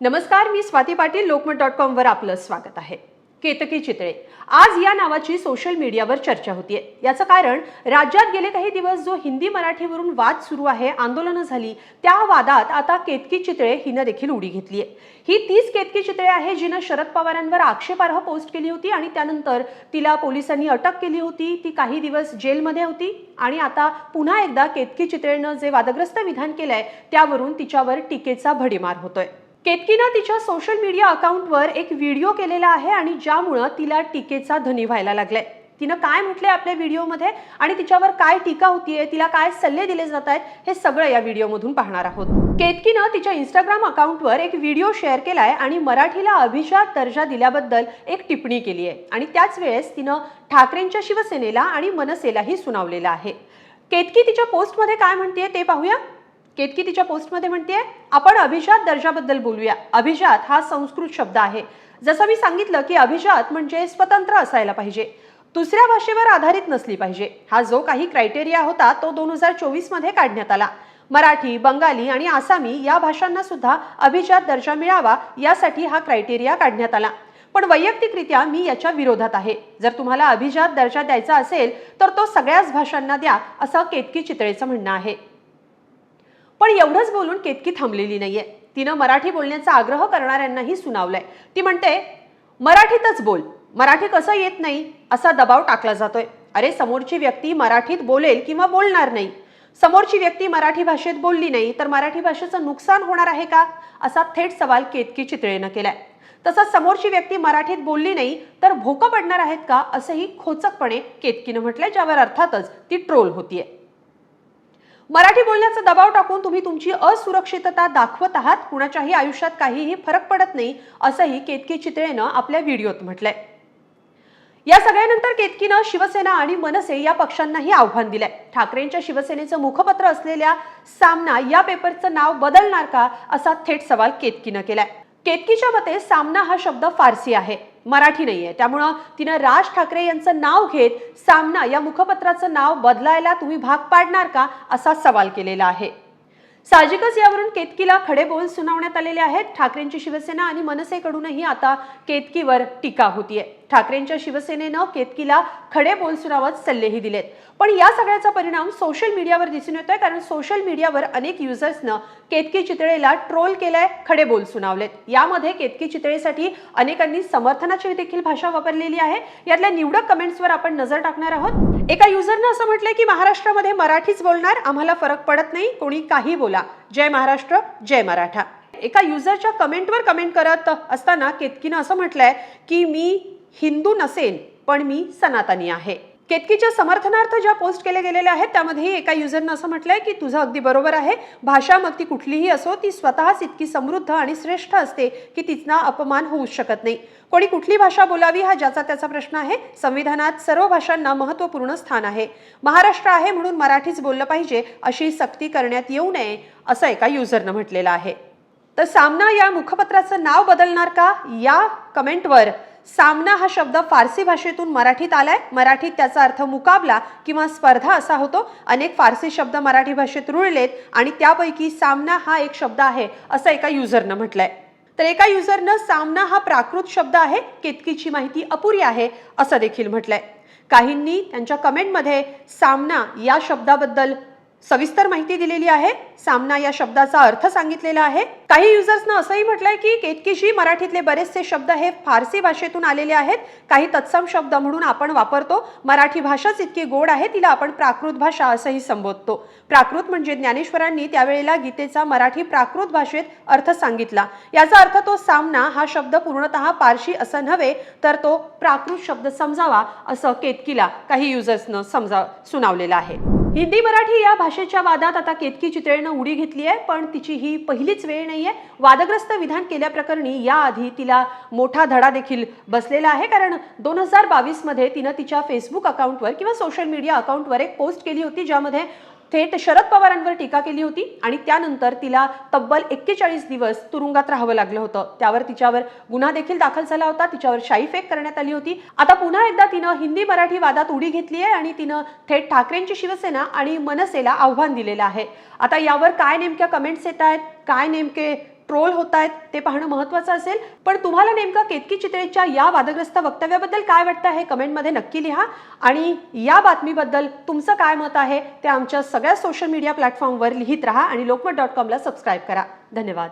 नमस्कार मी स्वाती पाटील लोकमत डॉट कॉमवर आपलं स्वागत आहे. केतकी चितळे. आज या नावाची सोशल मीडियावर चर्चा होतीये. याचं कारण राज्यात गेले काही दिवस जो हिंदी मराठीवरून वाद सुरू आहे आंदोलनं झाली त्या वादात आता केतकी चितळे हिनं देखील उडी घेतली आहे ही तीच केतकी चितळे आहे जिनं शरद पवारांवर आक्षेपार्ह पोस्ट केली होती आणि त्यानंतर तिला पोलिसांनी अटक केली होती ती काही दिवस जेलमध्ये होती आणि आता पुन्हा एकदा केतकी चितळेनं जे वादग्रस्त विधान केलंय त्यावरून तिच्यावर टीकेचा भडीमार होतोय. केतकीनं तिच्या सोशल मीडिया अकाउंटवर एक व्हिडिओ केलेला आहे आणि ज्यामुळं तिला टीकेचा धनी व्हायला लागलाय. तिनं काय म्हटलंय आपल्या व्हिडिओमध्ये आणि तिच्यावर काय टीका होतीये तिला काय सल्ले दिले जात आहेत हे सगळं या व्हिडिओमधून पाहणार आहोत. केतकीनं तिच्या इंस्टाग्राम अकाउंटवर एक व्हिडिओ शेअर केलाय आणि मराठीला अभिजात दर्जा दिल्याबद्दल एक टिप्पणी केली आहे आणि त्याच वेळेस तिनं ठाकरेंच्या शिवसेनेला आणि मनसेलाही सुनावलेलं आहे. केतकी तिच्या पोस्टमध्ये काय म्हणतेय ते पाहूया. केतकी तिच्या पोस्टमध्ये म्हणते आपण अभिजात दर्जाबद्दल बोलूया. अभिजात हा संस्कृत शब्द आहे. जसं मी सांगितलं की अभिजात म्हणजे स्वतंत्र असायला पाहिजे. दुसऱ्या भाषेवर आधारित नसली पाहिजे. हा जो काही क्रायटेरिया होता तो दोन हजार चोवीसमध्ये काढण्यात आला. मराठी बंगाली आणि आसामी या भाषांना सुद्धा अभिजात दर्जा मिळावा यासाठी हा क्रायटेरिया काढण्यात आला. पण वैयक्तिकरित्या मी याच्या विरोधात आहे. जर तुम्हाला अभिजात दर्जा द्यायचा असेल तर तो सगळ्याच भाषांना द्या असं केतकी चितळेचं म्हणणं आहे. पण एवढंच बोलून केतकी थांबलेली नाहीये. तिनं मराठी बोलण्याचा आग्रह करणाऱ्यांनाही सुनावलंय. ती म्हणते मराठीतच बोल. मराठी कसं येत नाही? असा दबाव टाकला जातोय. अरे समोरची व्यक्ती मराठीत बोलेल किंवा बोलणार नाही. समोरची व्यक्ती मराठी भाषेत बोलली नाही तर मराठी भाषेचं नुकसान होणार आहे का? असा थेट सवाल केतकी चितळेनं केलाय. तसंच समोरची व्यक्ती मराठीत बोलली नाही तर भोकं पडणार आहेत का? असंही खोचकपणे केतकीनं म्हटलंय ज्यावर अर्थातच ती ट्रोल होतीये. मराठी बोलण्याचा दबाव टाकून तुम्ही तुमची असुरक्षितता दाखवत आहात. कुणाच्याही आयुष्यात काहीही फरक पडत नाही असंही केतकी चित्रेनं आपल्या व्हिडिओत म्हटलंय. या सगळ्यानंतर केतकीनं शिवसेना आणि मनसे या पक्षांनाही आव्हान दिलंय. ठाकरेंच्या शिवसेनेचं मुखपत्र असलेल्या सामना या पेपरचं नाव बदलणार का असा थेट सवाल केतकीनं केलाय. केतकीच्या मते सामना हा शब्द फारसी आहे. मराठी नाहीये. त्यामुळं तिनं राज ठाकरे यांचं नाव घेत सामना या मुखपत्राचं नाव बदलायला तुम्ही भाग पाडणार का असा सवाल केलेला आहे. साहजिकच यावरून केतकीला खडे बोल सुनावण्यात आलेले आहेत. ठाकरेंची शिवसेना आणि मनसेकडूनही आता केतकीवर टीका होतीये. ठाकरेंच्या शिवसेनेनं केतकीला खडे बोल सुनावत सल्लेही दिलेत. पण या सगळ्याचा परिणाम सोशल मीडियावर दिसून येतोय कारण सोशल मीडियावर अनेक युजर्सनं केतकी चितळेला ट्रोल केलाय खडे बोल सुनावलेत यामध्ये केतकी चितळेसाठी अनेकांनी समर्थनाची देखील भाषा वापरलेली आहे. यातल्या निवडक कमेंट्सवर आपण नजर टाकणार आहोत. एका युजरनं असं म्हटलंय की महाराष्ट्रामध्ये मराठीच बोलणार आम्हाला फरक पडत नाही कोणी काही बोला. जय महाराष्ट्र जय मराठा. एका युजरच्या कमेंटवर कमेंट करत असताना केतकीनं असं म्हटलंय की मी हिंदू नसेन पण मी सनातनी आहे. केतकीच्या समर्थनार्थ ज्या पोस्ट केल्या गेलेल्या आहेत त्यामध्येही एका युजरनं असं म्हटलंय की तुझं अगदी बरोबर आहे. भाषा मग ती कुठलीही असो ती स्वतःच इतकी समृद्ध आणि श्रेष्ठ असते की तिचा अपमान होऊ शकत नाही. कोणी कुठली भाषा बोलावी हा ज्याचा त्याचा प्रश्न आहे संविधानात सर्व भाषांना महत्त्वपूर्ण स्थान आहे. महाराष्ट्र आहे म्हणून मराठीच बोललं पाहिजे अशी सक्ती करण्यात येऊ नये असं एका युजरनं म्हटलेलं आहे. तर सामना या मुखपत्राचं नाव बदलणार का? या कमेंटवर सामना हा शब्द फारसी भाषेतून मराठीत आलाय. मराठीत त्याचा अर्थ मुकाबला किंवा स्पर्धा असा होतो. अनेक फारसी शब्द मराठी भाषेत रुळलेत आणि त्यापैकी सामना हा एक शब्द आहे असं एका युजरनं म्हटलंय. तर एका युजरनं सामना हा प्राकृत शब्द आहे केतकीची माहिती अपुरी आहे असं देखील म्हटलंय. काहींनी त्यांच्या कमेंटमध्ये सामना या शब्दाबद्दल सविस्तर माहिती दिलेली आहे. सामना या शब्दाचा अर्थ सांगितलेला आहे. काही युजर्सनं असंही म्हटलंय की केतकीशी मराठीतले बरेचसे शब्द हे फारसी भाषेतून आलेले आहेत. काही तत्सम शब्द म्हणून आपण वापरतो. मराठी भाषाच इतकी गोड आहे तिला आपण प्राकृत भाषा असंही संबोधतो. प्राकृत म्हणजे ज्ञानेश्वरांनी त्यावेळेला गीतेचा मराठी प्राकृत भाषेत अर्थ सांगितला. याचा अर्थ तो सामना हा शब्द पूर्णतः पारशी असं नव्हे तर तो प्राकृत शब्द समजावा असं केतकीला काही युजर्सनं समजा सुनावलेलं आहे. हिंदी मराठी या भाषेच्या वादात आता केतकी चितळेनं उडी घेतली आहे पण तिची ही पहिलीच वेळ नाहीये. वादग्रस्त विधान केल्याप्रकरणी याआधी तिला मोठा धडा देखील बसलेला आहे कारण दोन हजार बावीसमध्ये तिनं तिच्या फेसबुक अकाउंटवर किंवा सोशल मीडिया अकाउंटवर एक पोस्ट केली होती ज्यामध्ये थेट शरद पवारांवर टीका केली होती आणि त्यानंतर तिला तब्बल एक्केचाळीस दिवस तुरुंगात राहावं लागलं होतं. त्यावर तिच्यावर गुन्हा देखील दाखल झाला होता. तिच्यावर शाईफेक करण्यात आली होती. आता पुन्हा एकदा तिनं हिंदी मराठी वादात उडी घेतली आहे आणि तिनं थेट ठाकरेंची शिवसेना आणि मनसेला आव्हान दिलेलं आहे. आता यावर काय नेमक्या कमेंट्स येत आहेत? काय नेमके ट्रोल होत आहेत ते पाहणं महत्त्वाचं असेल. पण तुम्हाला नेमकं केतकी चित्रेच्या या वादग्रस्त वक्तव्याबद्दल काय वाटतं हे कमेंटमध्ये नक्की लिहा. आणि या बातमीबद्दल तुमचं काय मत आहे? ते आमच्या सगळ्या सोशल मीडिया प्लॅटफॉर्मवर लिहित राहा आणि लोकमत डॉट कॉमला सबस्क्राईब करा. धन्यवाद.